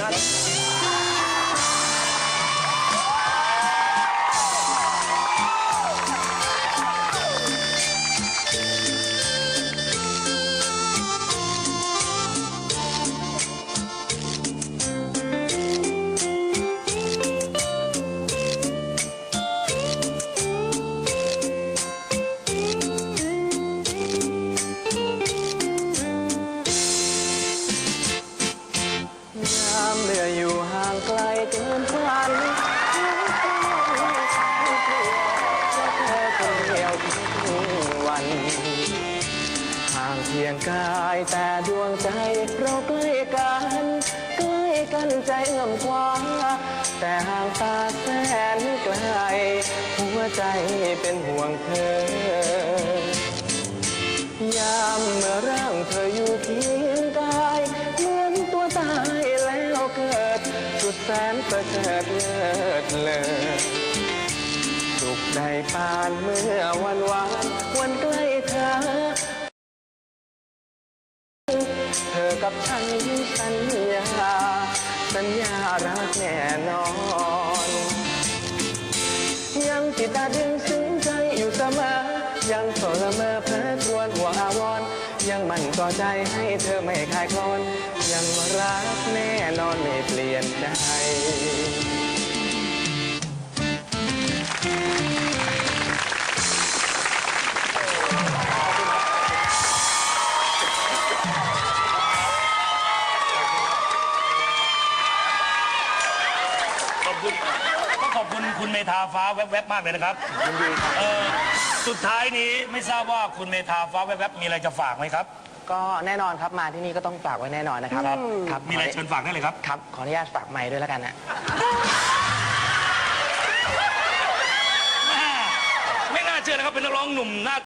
ด้า เหลืออยู่ห่างไกลเกินฝันเธอคนเดียวทุกวันห่างเพียงกายแต่ดวงใจเราใกล้กันใกล้กันใจเอื้อมคว้าแต่ห่างตาแสนไกล หัวใจเป็นห่วงเธอ นประเสริฐเลิศเลอสุขใดปานเมื่อวันวานวันใกล้เธอ เธอกับฉันสัญญา สัญญารักแน่นอน ยังติดตาดึง ก่อใจให้เธอไม่คลายคลอนยังรักแน่นอนไม่เปลี่ยนใจขอบคุณก็ขอบคุณคุณเมธาฟ้าแวบๆมากเลยนะครับยินดีครับ เออสุดท้ายนี้ไม่ทราบว่าคุณเมธาฟ้าแวบๆมีอะไรจะฝากไหมครับ ก็แน่นอนครับมาที่นี่ก็ต้องฝากไว้แน่นอนนะครับครับมีอะไรเชิญฝากได้เลยครับ ครับ ขออนุญาตฝากไม้ด้วยแล้วกันนะแม่ไม่น่าเชื่อนะครับเป็นนักร้องหนุ่มหน้า